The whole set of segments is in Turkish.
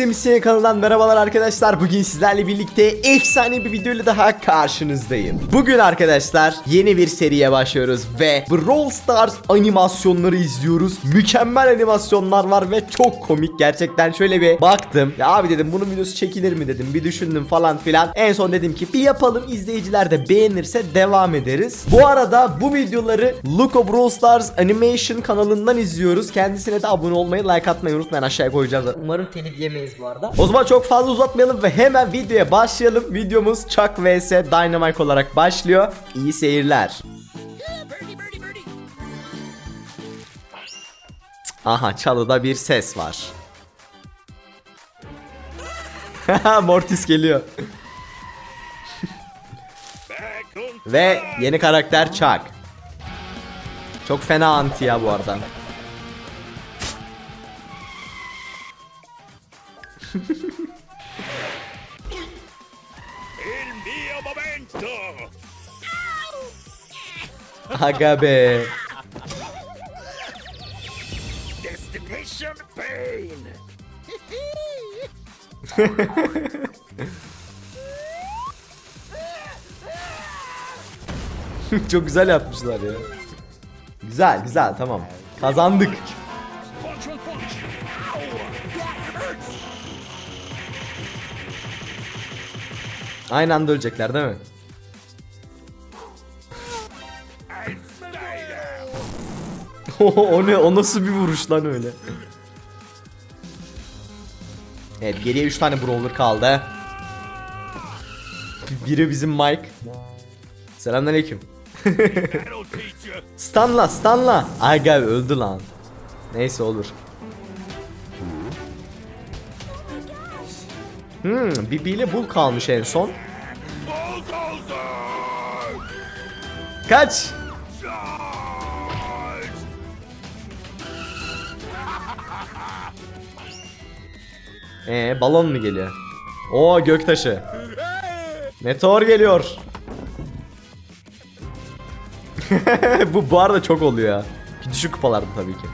Hepinize kanalından merhabalar arkadaşlar. Bugün sizlerle birlikte efsane bir videoyla daha karşınızdayım. Bugün arkadaşlar yeni bir seriye başlıyoruz ve Brawl Stars animasyonları izliyoruz. Mükemmel animasyonlar var ve çok komik gerçekten. Şöyle bir baktım. Ya abi dedim bunun videosu çekilir mi dedim. Bir düşündüm falan filan. En son dedim ki bir yapalım izleyiciler de beğenirse devam ederiz. Bu arada bu videoları Luko Brawl Stars Animation kanalından izliyoruz. Kendisine de abone olmayı, like atmayı unutmayın. Aşağıya koyacağım zaten. Umarım telif yemeyiz bu arada. O zaman çok fazla uzatmayalım ve hemen videoya başlayalım. Videomuz Chuck vs Dynamite olarak başlıyor. İyi seyirler. Aha çalıda bir ses var. Mortis geliyor. Ve yeni karakter Chuck. Çok fena anti ya bu arada. Il mio momento! Aga be. Destination pain! Çok güzel yapmışlar ya. Güzel güzel tamam. Kazandık. Aynı anda ölecekler değil mi? o ne? O nasıl bir vuruş lan öyle? Evet geriye 3 tane brawler kaldı. Biri bizim Mike. Selamünaleyküm. You! Stunla stunla. Aga öldü lan. Neyse olur. Hmm, Bibi ile Bull kalmış en son. Kaç. Ee balon mu geliyor? Oo göktaşı. Meteor geliyor. bu bu arada çok oluyor ya. Düşük kupalarda tabii ki.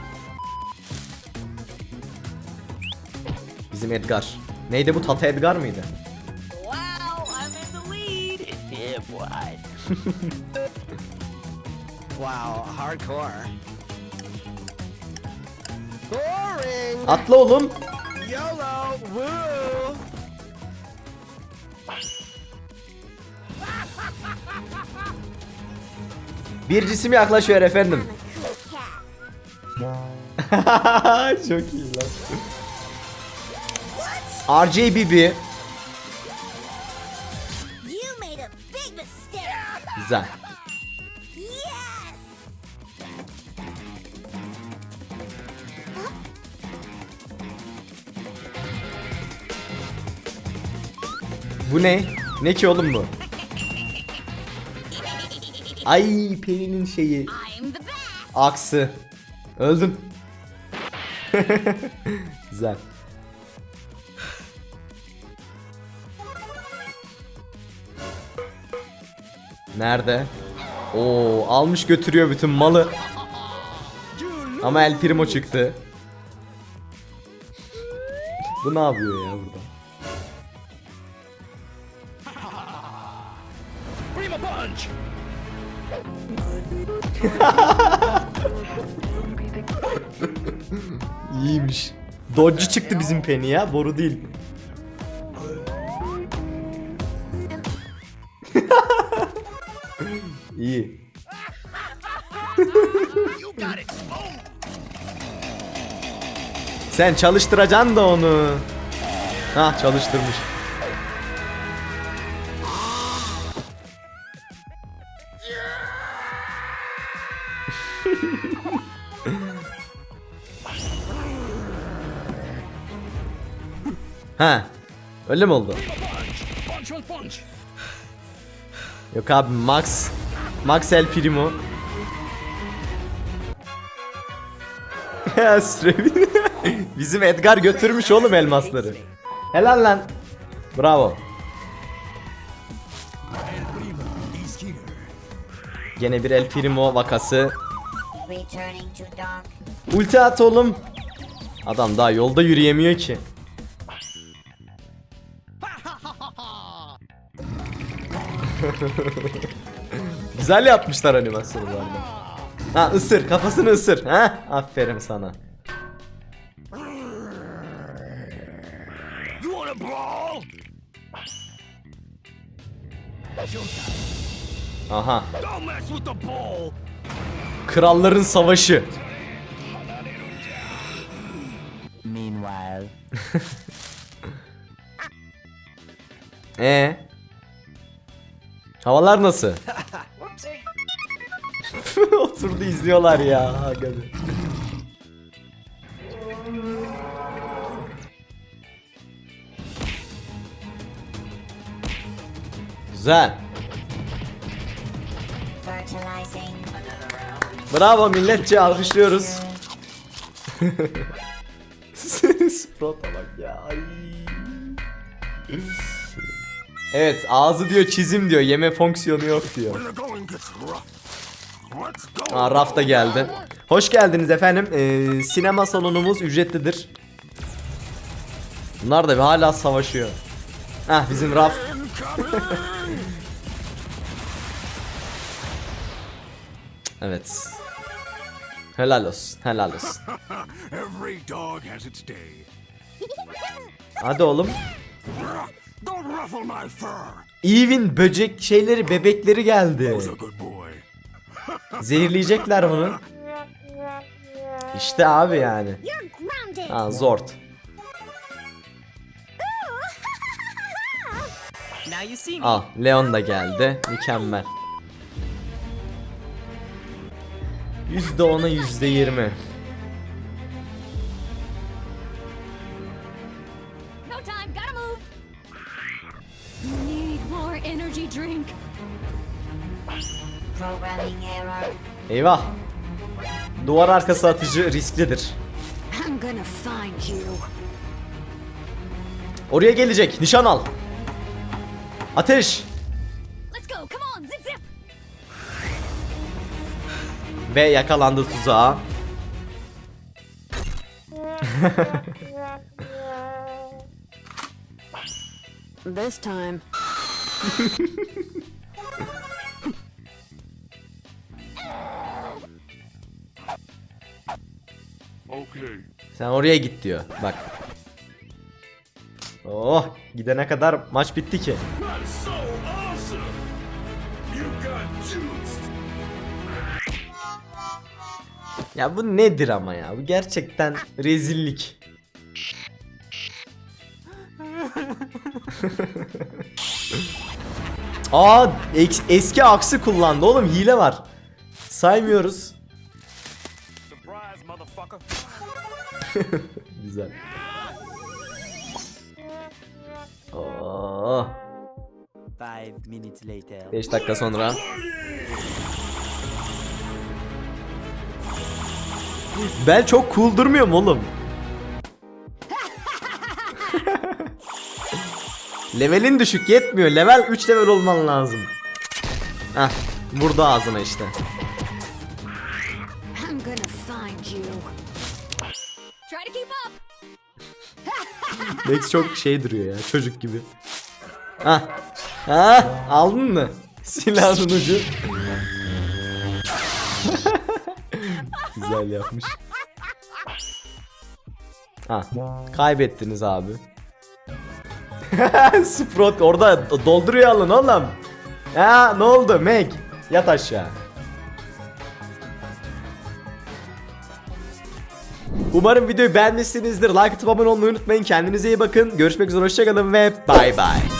Bizim Edgar. Neydi bu Tata Edgar mıydı? Wow, I'm in the lead. Yeah, boy. wow, hardcore. Boring. Atla oğlum. YOLO. Woo. Bir cisim yaklaşıyor efendim. Çok iyi lan. RJBB. Güzel. Bu ne? Ne ki oğlum bu? Ay Peri'nin şeyi. Aksı. Öldüm. Güzel. Nerede? Oo, almış götürüyor bütün malı. Ama El Primo çıktı. Bu ne yapıyor ya burada? Prima punch! İyiymiş. Dodge çıktı bizim Penny ya, boru değil. İyi. Sen çalıştıracaksın da onu. Hah çalıştırmış. ha. Öyle mi oldu? Yok abi Max. Max El Primo. Bizim Edgar götürmüş oğlum elmasları. Helal lan. Bravo. Gene bir El Primo vakası. Ulti at oğlum. Adam daha yolda yürüyemiyor ki. Güzel yapmışlar animasyonu bu arada. Ha ısır kafasını ısır. Ha aferin sana. Aha. Kralların savaşı. Meanwhile, Ee. Havalar nasıl? Oturdu izliyorlar ya. Aga be. Güzel. Bravo milletçe alkışlıyoruz. Sprot'a bak ya. Ay. Evet ağzı diyor çizim diyor yeme fonksiyonu yok diyor. Aa, raf da geldi. Hoş geldiniz efendim. Ee, sinema salonumuz ücretlidir. Bunlar da bir hala savaşıyor. Hah bizim raf. evet. Helal olsun, helal olsun. Hadi oğlum. Eve'in böcek şeyleri, bebekleri geldi. Zehirleyecekler bunu. İşte abi yani. Ha zort. Al, Leon da geldi. Mükemmel. %10'a %20. No time, gotta move. Need more energy drink. Programming error. Eyvah. Duvar arkası atıcı risklidir. Oraya gelecek. Nişan al. Ateş. Ve yakalandı tuzağa. This time. Okay. Sen oraya git diyor. Bak. Oh, gidene kadar maç bitti ki. Ya bu nedir ama ya? Bu gerçekten rezillik. Aa eski aksi kullandı oğlum hile var. Saymıyoruz. Güzel. Oo, Five minutes later. 5 dakika sonra. Ben çok cool durmuyor mu oğlum? Levelin düşük yetmiyor. Level 3 level olman lazım. Heh, vurdu ağzına işte. Max çok şey duruyor ya çocuk gibi. Hah. Ha, aldın mı? Silahın ucu. Güzel yapmış. Ha, kaybettiniz abi. Sprot orada dolduruyor alın oğlum. Ha, ne oldu Meg? Yat aşağı. Umarım videoyu beğenmişsinizdir. Like atıp abone olmayı unutmayın. Kendinize iyi bakın. Görüşmek üzere. Hoşçakalın ve bay bay.